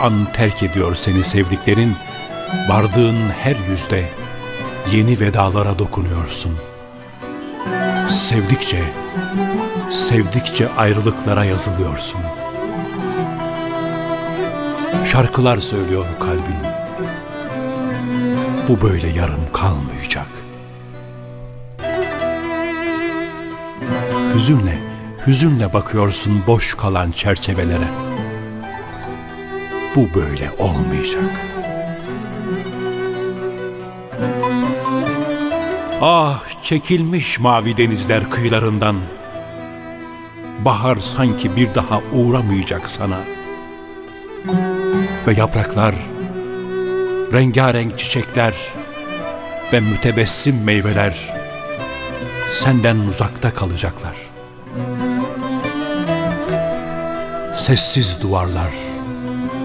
an terk ediyor seni sevdiklerin, vardığın her yüzde yeni vedalara dokunuyorsun. Sevdikçe, sevdikçe ayrılıklara yazılıyorsun. Şarkılar söylüyor kalbin. Bu böyle yarım kalmayacak. Hüzünle, hüzünle bakıyorsun boş kalan çerçevelere. Bu böyle olmayacak. Ah çekilmiş mavi denizler kıyılarından. Bahar sanki bir daha uğramayacak sana. Ve yapraklar, rengarenk çiçekler ve mütebessim meyveler senden uzakta kalacaklar. Sessiz duvarlar,